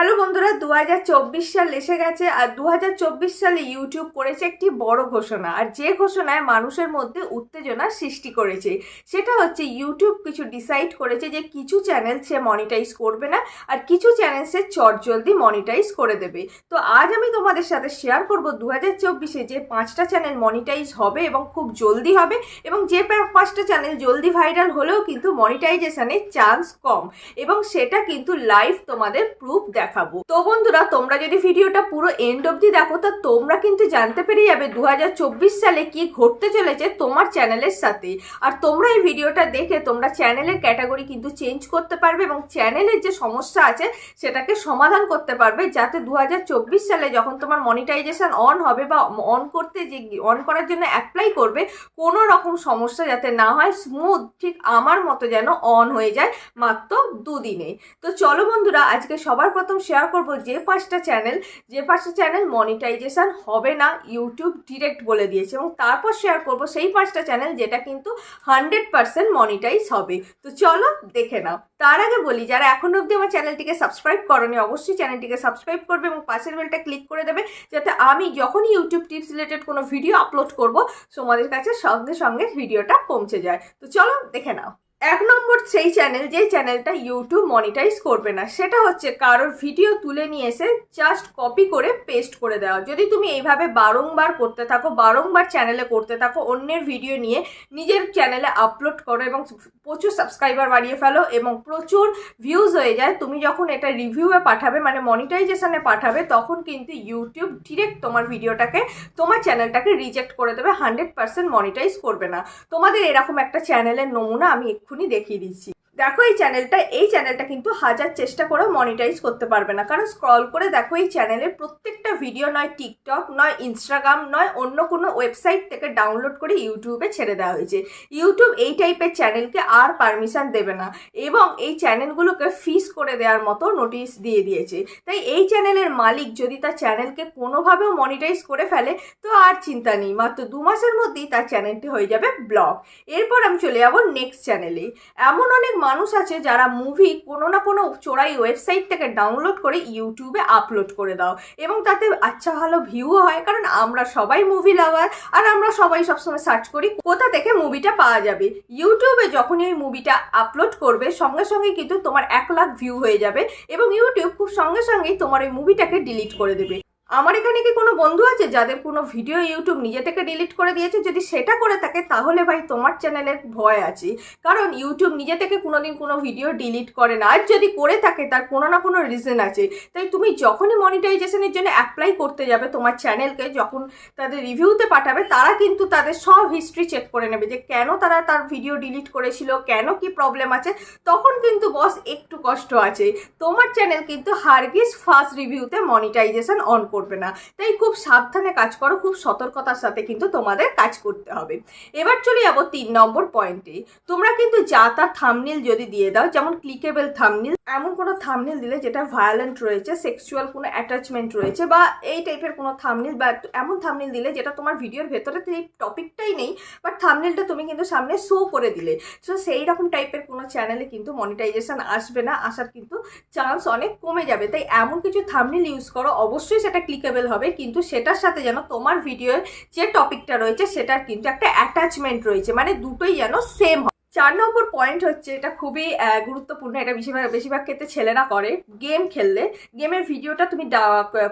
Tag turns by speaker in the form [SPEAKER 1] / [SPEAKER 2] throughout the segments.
[SPEAKER 1] Hello বন্ধুরা দু হাজার চব্বিশ সাল এসে গেছে আর দু হাজার চব্বিশ সালে ইউটিউব করেছে একটি বড় ঘোষণা। আর যে ঘোষণায় মানুষের মধ্যে উত্তেজনা সৃষ্টি করেছে, সেটা হচ্ছে ইউটিউব কিছু ডিসাইড করেছে যে কিছু চ্যানেল সে মনিটাইজ করবে না আর কিছু চ্যানেল সে চটজলদি মনিটাইজ করে দেবে। তো আজ আমি তোমাদের সাথে শেয়ার করব দু হাজার চব্বিশে যে পাঁচটা চ্যানেল মনিটাইজ হবে এবং খুব জলদি হবে এবং যে পাঁচটা চ্যানেল জলদি ভাইরাল হলেও কিন্তু মনিটাইজেশানের চান্স কম এবং সেটা কিন্তু লাইভ তোমাদের প্রুফ দেখাবো। তো বন্ধুরা, তোমরা যদি ভিডিওটা পুরো এন্ড অবধি দেখো, তা তোমরা কিন্তু জানতে পেরে যাবে দু হাজার চব্বিশ সালে কি ঘটতে চলেছে তোমার চ্যানেলের সাথে। আর তোমরা এই ভিডিওটা দেখে তোমরা চ্যানেলের ক্যাটাগরি কিন্তু চেঞ্জ করতে পারবে এবং চ্যানেলের যে সমস্যা আছে, সেটাকে সমাধান করতে পারবে, যাতে দু হাজার চব্বিশ সালে যখন তোমার মনিটাইজেশন অন হবে বা অন করতে যে অন করার জন্য অ্যাপ্লাই করবে, কোনো রকম সমস্যা যাতে না হয় স্মুথ ঠিক আমার মতো যেন অন হয়ে যায় মাত্র দুদিনে। তো চলো বন্ধুরা, আজকে সবার প্রথম শেয়ার করব যে পাঁচটা চ্যানেল যে পাঁচটা চ্যানেল মনিটাইজেশন হবে না ইউটিউব ডিরেক্ট বলে দিয়েছে এবং তারপর শেয়ার করব সেই পাঁচটা চ্যানেল যেটা কিন্তু হান্ড্রেড পার্সেন্ট মনিটাইজ হবে। তো চলো দেখে নাও। তার আগে বলি, যারা এখন অবধি আমার চ্যানেলটিকে সাবস্ক্রাইব করনি, অবশ্যই চ্যানেলটিকে সাবস্ক্রাইব করবে এবং পাশের বেলটা ক্লিক করে দেবে, যাতে আমি যখনই ইউটিউব টিপস রিলেটেড কোনো ভিডিও আপলোড করব, তোমাদের কাছে সঙ্গে সঙ্গে ভিডিওটা পৌঁছে যায়। তো চলো দেখে নাও। এক নম্বর সেই চ্যানেল যে চ্যানেলটা ইউটিউব মনিটাইজ করবে না, সেটা হচ্ছে কারোর ভিডিও তুলে নিয়ে এসে জাস্ট কপি করে পেস্ট করে দেওয়া। যদি তুমি এইভাবে বারংবার করতে থাকো, বারংবার চ্যানেলে করতে থাকো, অন্যের ভিডিও নিয়ে নিজের চ্যানেলে আপলোড করো এবং প্রচুর সাবস্ক্রাইবার বাড়িয়ে ফেলো এবং প্রচুর ভিউজ হয়ে যায়, তুমি যখন এটা রিভিউয়ে পাঠাবে মানে মনিটাইজেশনে পাঠাবে, তখন কিন্তু ইউটিউব ডিরেক্ট তোমার ভিডিওটাকে তোমার চ্যানেলটাকে রিজেক্ট করে দেবে হান্ড্রেড পার্সেন্ট মনিটাইজ করবে না। তোমাদের এরকম একটা চ্যানেলের নমুনা আমি এক্ষুনি দেখিয়ে দিচ্ছি। দেখো এই চ্যানেলটা এই চ্যানেলটা কিন্তু হাজার চেষ্টা করেও মনিটাইজ করতে পারবে না। কারণ স্ক্রল করে দেখো এই চ্যানেলের প্রত্যেকটা ভিডিও নয় টিকটক নয় ইনস্টাগ্রাম নয় অন্য কোনো ওয়েবসাইট থেকে ডাউনলোড করে ইউটিউবে ছেড়ে দেওয়া হয়েছে। ইউটিউব এই টাইপের চ্যানেলকে আর পারমিশন দেবে না এবং এই চ্যানেলগুলোকে ফিস করে দেওয়ার মতো নোটিশ দিয়ে দিয়েছে। তাই এই চ্যানেলের মালিক যদি তার চ্যানেলকে কোনোভাবেও মনিটাইজ করে ফেলে, তো আর চিন্তা নেই। মাত্র দু মাসের মধ্যেই তার চ্যানেলটি হয়ে যাবে ব্লক এরপর আমি চলে যাব নেক্সট চ্যানেলে এমন অনেক মানুষ আছে যারা মুভি কোনো না কোনো চোরাই ওয়েবসাইট থেকে ডাউনলোড করে ইউটিউবে আপলোড করে দাও। এবং তাতে আচ্ছা ভালো ভিউও হয়, কারণ আমরা সবাই মুভি লাভার আর আমরা সবাই সবসময় সার্চ করি কোথা থেকে মুভিটা পাওয়া যাবে। ইউটিউবে যখনই ওই মুভিটা আপলোড করবে, সঙ্গে সঙ্গে কিন্তু তোমার এক লাখ ভিউ হয়ে যাবে এবং ইউটিউব খুব সঙ্গে সঙ্গেই তোমার ওই মুভিটাকে ডিলিট করে দেবে। আমার এখানে কি কোনো বন্ধু আছে যাদের কোনো ভিডিও ইউটিউব নিজে থেকে ডিলিট করে দিয়েছে? যদি সেটা করে থাকে, তাহলে ভাই তোমার চ্যানেলের ভয় আছে। কারণ ইউটিউব নিজে থেকে কোনোদিন কোনো ভিডিও ডিলিট করে না। আর যদি করে থাকে, তার কোনো না কোনো রিজন আছে। তাই তুমি যখনই মনিটাইজেশনের জন্য অ্যাপ্লাই করতে যাবে, তোমার চ্যানেলকে যখন তাদের রিভিউতে পাঠাবে, তারা কিন্তু তাদের সব হিস্ট্রি চেক করে নেবে যে কেন তারা তার ভিডিও ডিলিট করেছিল, কেন কি প্রবলেম আছে। তখন কিন্তু বস একটু কষ্ট আছে। তোমার চ্যানেল কিন্তু হারগিস ফার্স্ট রিভিউতে মনিটাইজেশন অন করবে না। তাই খুব সাবধানে কাজ করো, খুব সতর্কতার সাথে কিন্তু তোমাদের কাজ করতে হবে। এবার চলে যাব তিন নম্বর পয়েন্টে তোমরা কিন্তু যা তার থামনিল যদি দিয়ে দাও, যেমন ক্লিকেবল থামনিল এমন কোনো থামনিল দিলে যেটা ভায়োলেন্ট রয়েছে সেক্সুয়াল কোনো অ্যাটাচমেন্ট রয়েছে বা এই টাইপের কোনো থামনিল বা এমন থামনিল দিলে যেটা তোমার ভিডিওর ভেতরে তো এই টপিকটাই নেই বাট থামনিলটা তুমি কিন্তু সামনে শো করে দিলে। সো সেই রকম টাইপের কোনো চ্যানেলে কিন্তু মনিটাইজেশন আসবে না, আসার কিন্তু চান্স অনেক কমে যাবে। তাই এমন কিছু থামনিল ইউজ করো, অবশ্যই সেটা ক্লিকেবল হবে, কিন্তু সেটার সাথে যেন তোমার ভিডিওর যে টপিকটা রয়েছে, সেটার কিন্তু একটা অ্যাটাচমেন্ট রয়েছে। মানে দুটোই যেন সেম হয়। চার নম্বর পয়েন্ট হচ্ছে, এটা খুবই গুরুত্বপূর্ণ, এটা বেশিরভাগ বেশিরভাগ ক্ষেত্রে ছেলেরা করে গেম খেললে। গেমের ভিডিওটা তুমি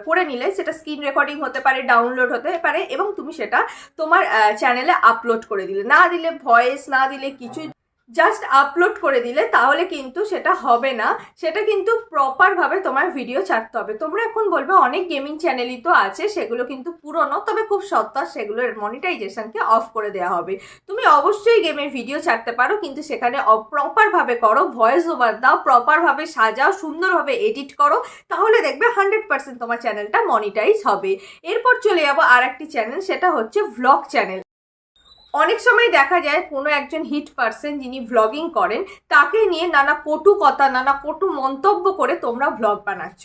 [SPEAKER 1] করে নিলে, সেটা স্ক্রিন রেকর্ডিং হতে পারে ডাউনলোড হতে পারে, এবং তুমি সেটা তোমার চ্যানেলে আপলোড করে দিলে। না দিলে ভয়েস না দিলে কিছু জাস্ট আপলোড করে দিলে তাহলে কিন্তু সেটা হবে না। সেটা কিন্তু প্রপারভাবে তোমার ভিডিও ছাড়তে হবে। তোমরা এখন বলবে অনেক গেমিং চ্যানেলই তো আছে, সেগুলো কিন্তু পুরনো, তবে খুব সত্তর সেগুলোর মনিটাইজেশনকে অফ করে দেওয়া হবে। তুমি অবশ্যই গেমের ভিডিও ছাড়তে পারো, কিন্তু সেখানে প্রপারভাবে করো ভয়েস ওভার দাও প্রপারভাবে সাজাও, সুন্দরভাবে এডিট করো, তাহলে দেখবে হান্ড্রেড পার্সেন্ট তোমার চ্যানেলটা মনিটাইজ হবে। এরপর চলে যাব আর একটি চ্যানেল সেটা হচ্ছে ভ্লগ চ্যানেল অনেক সময় দেখা যায় কোনো একজন হিট পার্সন যিনি ভ্লগিং করেন, তাকে নিয়ে নানা কটু কথা, নানা কটু মন্তব্য করে তোমরা ভ্লগ বানাচ্ছ।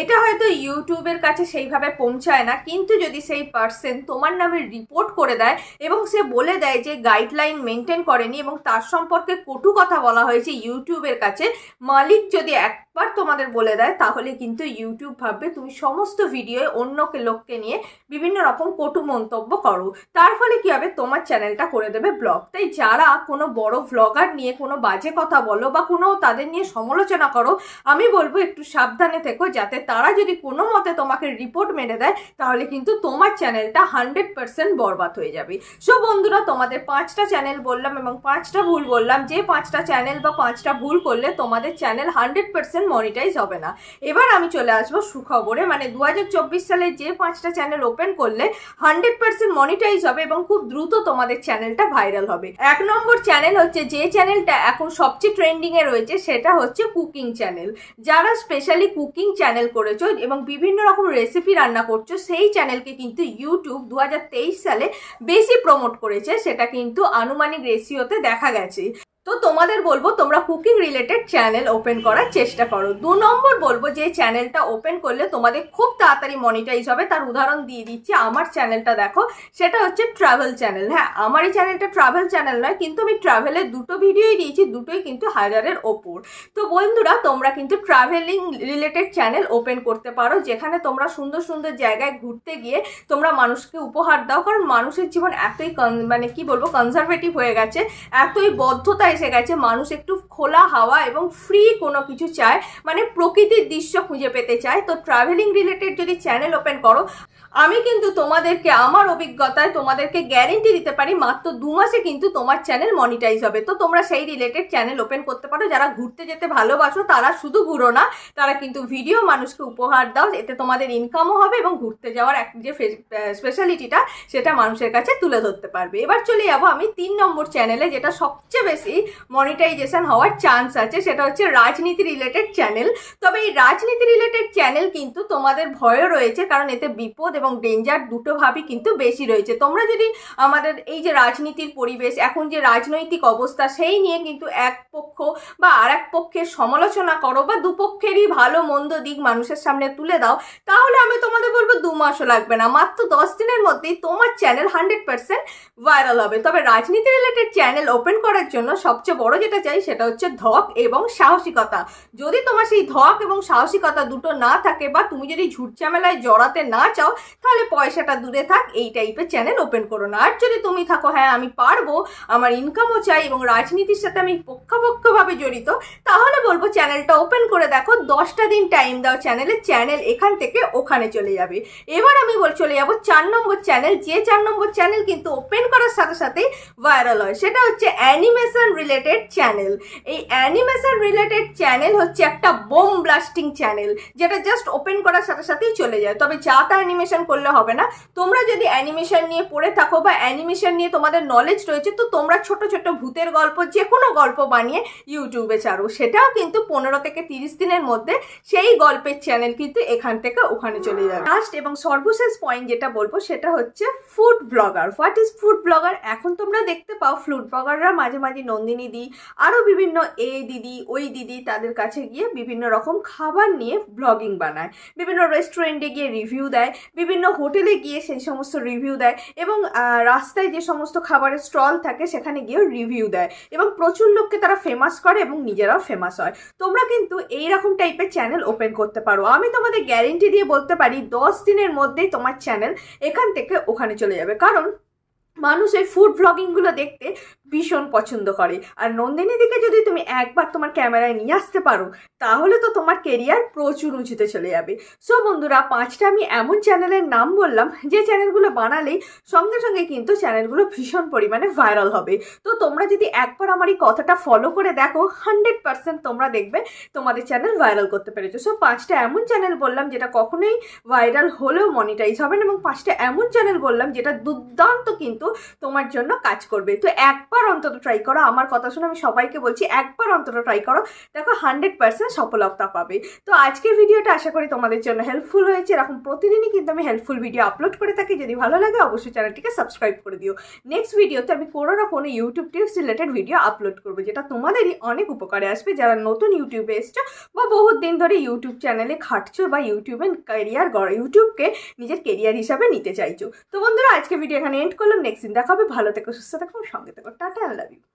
[SPEAKER 1] এটা হয়তো ইউটিউবের কাছে সেইভাবে পৌঁছায় না, কিন্তু যদি সেই পার্সন তোমার নামে রিপোর্ট করে দেয় এবং সে বলে দেয় যে গাইডলাইন মেনটেন করেনি এবং তার সম্পর্কে কটু কথা বলা হয়েছে ইউটিউবের কাছে, মালিক যদি একবার তোমাদের বলে দেয়, তাহলে কিন্তু ইউটিউব ভাববে তুমি সমস্ত ভিডিওয়ে অন্যকে লোককে নিয়ে বিভিন্ন রকম কটু মন্তব্য করো। তার ফলে কি হবে? তোমার চ্যানেলটা করে দেবে ব্লগ তাই যারা কোনো বড় ভ্লগার নিয়ে কোনো বাজে কথা বলো বা কোনো তাদের নিয়ে সমালোচনা করো, আমি বলব একটু সাবধানে থেকো যাতে তারা যদি কোনো মতে তোমাকে রিপোর্ট মেরে দেয়, তাহলে কিন্তু তোমার চ্যানেলটা হান্ড্রেড পার্সেন্ট বরবাদ হয়ে যাবে। সো বন্ধুরা, তোমাদের পাঁচটা চ্যানেল বললাম এবং পাঁচটা ভুল বললাম। যে পাঁচটা চ্যানেল বা পাঁচটা ভুল করলে তোমাদের চ্যানেল হান্ড্রেড পার্সেন্ট মনিটাইজ হবে না। এবার আমি চলে আসব সুখবরে। মানে দু হাজার চব্বিশ সালে যে পাঁচটা চ্যানেল ওপেন করলে হান্ড্রেড পার্সেন্ট মনিটাইজ হবে এবং খুব দ্রুত তোমাদের চ্যানেলটা ভাইরাল হবে। এক নম্বর চ্যানেল হচ্ছে, যে চ্যানেলটা এখন সবচেয়ে ট্রেন্ডিং এ রয়েছে, সেটা হচ্ছে কুকিং চ্যানেল যারা স্পেশালি কুকিং চ্যানেল করেছ এবং বিভিন্ন রকম রেসিপি রান্না করছ, সেই চ্যানেলকে কিন্তু ইউটিউব দু হাজার তেইশ সালে বেশি প্রমোট করেছে। সেটা কিন্তু আনুমানিক রেশিওতে দেখা গেছে। তো তোমাদের বলব, তোমরা কুকিং রিলেটেড চ্যানেল ওপেন করার চেষ্টা করো। দু নম্বর বলব, যে চ্যানেলটা ওপেন করলে তোমাদের খুব তাড়াতাড়ি মনিটাইজ হবে। তার উদাহরণ দিয়ে দিচ্ছি, আমার চ্যানেলটা দেখো, সেটা হচ্ছে ট্রাভেল চ্যানেল হ্যাঁ আমার এই চ্যানেলটা ট্রাভেল চ্যানেল নয়, কিন্তু আমি ট্রাভেলের দুটো ভিডিওই দিয়েছি, দুটোই কিন্তু হাজারের ওপর। তো বন্ধুরা, তোমরা কিন্তু ট্রাভেলিং রিলেটেড চ্যানেল ওপেন করতে পারো, যেখানে তোমরা সুন্দর সুন্দর জায়গায় ঘুরতে গিয়ে তোমরা মানুষকে উপহার দাও, কারণ মানুষের জীবন এতই মানে কি বলব কনজারভেটিভ হয়ে গেছে, এতই বদ্ধতা এসে গেছে, মানুষ একটু খোলা হাওয়া এবং ফ্রি কোনো কিছু চায় মানে প্রকৃতির দৃশ্য খুঁজে পেতে চায়। তো ট্রাভেলিং রিলেটেড যদি চ্যানেল ওপেন করো, আমি কিন্তু তোমাদেরকে আমার অভিজ্ঞতায় তোমাদেরকে গ্যারেন্টি দিতে পারি, মাত্র দু মাসে কিন্তু তোমার চ্যানেল মনিটাইজ হবে। তো তোমরা সেই রিলেটেড চ্যানেল ওপেন করতে পারো। যারা ঘুরতে যেতে ভালোবাসো, তারা শুধু ঘুরো না, তারা কিন্তু ভিডিও মানুষকে উপহার দাও, এতে তোমাদের ইনকামও হবে এবং ঘুরতে যাওয়ার এক যে স্পেশালিটিটা সেটা মানুষের কাছে তুলে ধরতে পারবে। এবার চলে যাব আমি তিন নম্বর চ্যানেলে যেটা সবচেয়ে বেশি মনিটাইজেশন হওয়ার চান্স আছে, সেটা হচ্ছে রাজনীতি রিলেটেড চ্যানেল তবে এই রাজনীতি রিলেটেড চ্যানেল কিন্তু তোমাদের ভয়ও রয়েছে, কারণ এতে বিপদ এবং ডেঞ্জার দুটো ভাবই কিন্তু বেশি রয়েছে। তোমরা যদি আমাদের এই যে রাজনীতির পরিবেশ, এখন যে রাজনৈতিক অবস্থা, সেই নিয়ে কিন্তু এক পক্ষ বা আর এক পক্ষের সমালোচনা করো বা দুপক্ষেরই ভালো মন্দ দিক মানুষের সামনে তুলে দাও, তাহলে আমি তোমাদের বলব দু মাসও লাগবে না, মাত্র দশ দিনের মধ্যেই তোমার চ্যানেল হান্ড্রেড পার্সেন্ট ভাইরাল হবে। তবে রাজনীতি রিলেটেড চ্যানেল ওপেন করার জন্য সবচেয়ে বড় যেটা চাই সেটা হচ্ছে ধক এবং সাহসিকতা। যদি তোমার সেই ধক এবং সাহসিকতা দুটো না থাকে বা তুমি যদি ঝুট ঝামেলায় জড়াতে না চাও, তাহলে পয়সাটা দূরে থাক, এই টাইপের চ্যানেল ওপেন করো না। আর যদি তুমি থাকো হ্যাঁ আমি পারব, আমার ইনকামও চাই এবং রাজনীতির সাথে আমি পক্ষাপক্ষভাবে জড়িত, তাহলে বলব চ্যানেলটা ওপেন করে দেখো, দশটা দিন টাইম দাও চ্যানেলে চ্যানেল এখান থেকে ওখানে চলে যাবে। এবার আমি বল, চলে যাব চার নম্বর চ্যানেল যে চার নম্বর চ্যানেল কিন্তু ওপেন করার সাথে সাথেই ভাইরাল হয়। সেটা হচ্ছে অ্যানিমেশন রিলেটেড চ্যানেল এই অ্যানিমেশন রিলেটেড চ্যানেল হচ্ছে একটা বোম ব্লাস্টিং চ্যানেল যেটা জাস্ট ওপেন করার সাথে সাথেই চলে যায়। তবে যা তা অ্যানিমেশন করলে হবে না। তোমরা যদি অ্যানিমেশন নিয়ে পড়ে থাকো বা অ্যানিমেশন নিয়ে তোমাদের নলেজ রয়েছে, তো তোমরা ছোট ছোট ভূতের গল্প, যে কোনো গল্প বানিয়ে ইউটিউবে ছাড়ো। সেটাও কিন্তু পনেরো থেকে তিরিশ দিনের মধ্যে সেই গল্পের চ্যানেল কিন্তু এখান থেকে ওখানে চলে যাবে। লাস্ট এবং সর্বশেষ পয়েন্ট যেটা বলব, সেটা হচ্ছে food blogger what is food blogger এখন তোমরা দেখতে পাও ফুড ব্লগাররা মাঝে মাঝে নন্দিনী দি আরও বিভিন্ন এ দিদি, ওই দিদি তাদের কাছে গিয়ে বিভিন্ন রকম খাবার নিয়ে ব্লগিং বানায়। বিভিন্ন রেস্টুরেন্টে গিয়ে রিভিউ দেয়, বিভিন্ন হোটেলে গিয়ে সেই সমস্ত রিভিউ দেয় এবং রাস্তায় যে সমস্ত খাবারের স্টল থাকে সেখানে গিয়েও রিভিউ দেয় এবং প্রচুর লোককে তারা ফেমাস করে এবং নিজেরাও ফেমাস হয়। তোমরা কিন্তু এই রকম টাইপের চ্যানেল ওপেন করতে পারো। আমি তোমাদের গ্যারেন্টি দিয়ে বলতে পারি, দশ দিনের মধ্যেই তোমার চ্যানেল এখান থেকে ওখানে চলে যাবে। কারণ মানুষ এই ফুড ব্লগিংগুলো দেখতে ভীষণ পছন্দ করে। আর নন্দিনী দিকে যদি তুমি একবার তোমার ক্যামেরায় নিয়ে আসতে পারো, তাহলে তো তোমার কেরিয়ার প্রচুর উঁচুতে চলে যাবে। সো বন্ধুরা, পাঁচটা আমি এমন চ্যানেলের নাম বললাম, যে চ্যানেলগুলো বানালেই সঙ্গে সঙ্গে কিন্তু চ্যানেলগুলো ভীষণ পরিমাণে ভাইরাল হবে। তো তোমরা যদি একবার আমার এই কথাটা ফলো করে দেখো হান্ড্রেড পার্সেন্ট তোমরা দেখবে তোমাদের চ্যানেল ভাইরাল করতে পেরেছ। সো পাঁচটা এমন চ্যানেল বললাম, যেটা কখনোই ভাইরাল হলেও মনিটাইজ হবে না, এবং পাঁচটা এমন চ্যানেল বললাম, যেটা দুর্দান্ত কিন্তু তোমার জন্য কাজ করবে। তো একবার একবার অন্তত ট্রাই করো। আমার কথা শুনে আমি সবাইকে বলছি, একবার অন্তত ট্রাই করো। দেখো হান্ড্রেড পার্সেন্ট সফলতা পাবে। তো আজকের ভিডিওটা আশা করি তোমাদের জন্য হেল্পফুল হয়েছে। এরকম প্রতিদিনই কিন্তু আমি হেল্পফুল ভিডিও আপলোড করে থাকি। যদি ভালো লাগে অবশ্যই চ্যানেলটিকে সাবস্ক্রাইব করে দিও। নেক্সট ভিডিওতে আমি কোনো না কোনো YouTube tips related video upload করব, যেটা তোমাদেরই অনেক উপকারে আসবে। যারা নতুন ইউটিউবে এসছো বা বহুত দিন ধরে ইউটিউব চ্যানেলে খাটছো বা ইউটিউবে ক্যারিয়ার গড় ইউটিউবকে নিজের কেরিয়ার হিসাবে নিতে চাইছো। তো বন্ধুরা আজকে ভিডিও এখানে এন্ড করলাম। নেক্সট দিন দেখাবে ভালো থেকো, সুস্থ থেকো, সঙ্গে থেকো। I love you.